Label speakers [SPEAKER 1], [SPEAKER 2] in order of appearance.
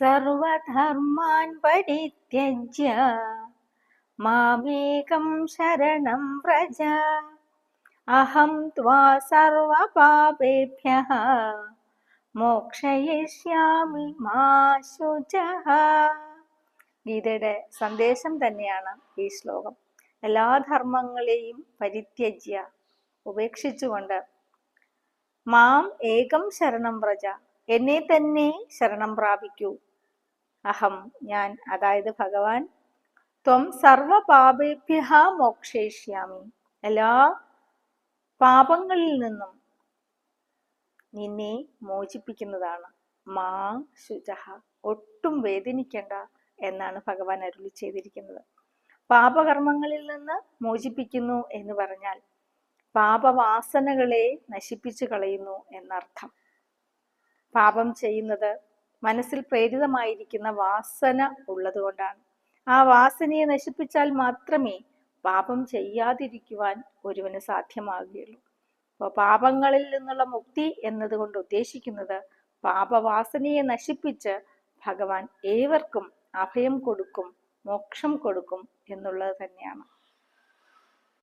[SPEAKER 1] സർവധർമാൻ പരിത്യജ്യ മാമേകം ശരണം വ്രജ. അഹം ത്വാ സർവപാപേഭ്യ. മോക്ഷയിഷ്യാമി മാ ശുച. ഗീതയുടെ സന്ദേശം തന്നെയാണ് ഈ ശ്ലോകം. എല്ലാ ധർമ്മങ്ങളെയും പരിത്യജ്യ. ഉപേക്ഷിച്ചുകൊണ്ട് മാം ഏകം ശരണം വ്രജ. എന്നെ തന്നെ ശരണം പ്രാപിക്കൂ. അഹം ഞാൻ അതായത് ഭഗവാൻ ത്വം സർവപാപേഭ്യ മോക്ഷേഷ്യാമി. എല്ലാ പാപങ്ങളിൽ നിന്നും നിന്നെ മോചിപ്പിക്കുന്നതാണ്. മാ ശുചഹ ഒട്ടും വേദനിക്കേണ്ട എന്നാണ് ഭഗവാൻ അരുളി ചെയ്തിരിക്കുന്നത്. പാപകർമ്മങ്ങളിൽ നിന്ന് മോചിപ്പിക്കുന്നു എന്ന് പറഞ്ഞാൽ പാപവാസനകളെ നശിപ്പിച്ചു കളയുന്നു എന്നർത്ഥം. പാപം ചെയ്യുന്നത് മനസ്സിൽ പ്രേരിതമായിരിക്കുന്ന വാസന ഉള്ളതുകൊണ്ടാണ്. ആ വാസനയെ നശിപ്പിച്ചാൽ മാത്രമേ പാപം ചെയ്യാതിരിക്കുവാൻ ഒരുവന് സാധ്യമാകുകയുള്ളൂ. അപ്പോൾ പാപങ്ങളിൽ നിന്നുള്ള മുക്തി എന്നതുകൊണ്ട് ഉദ്ദേശിക്കുന്നത് പാപവാസനയെ നശിപ്പിച്ച് ഭഗവാൻ ഏവർക്കും അഭയം കൊടുക്കും മോക്ഷം കൊടുക്കും എന്നുള്ളത് തന്നെയാണ്.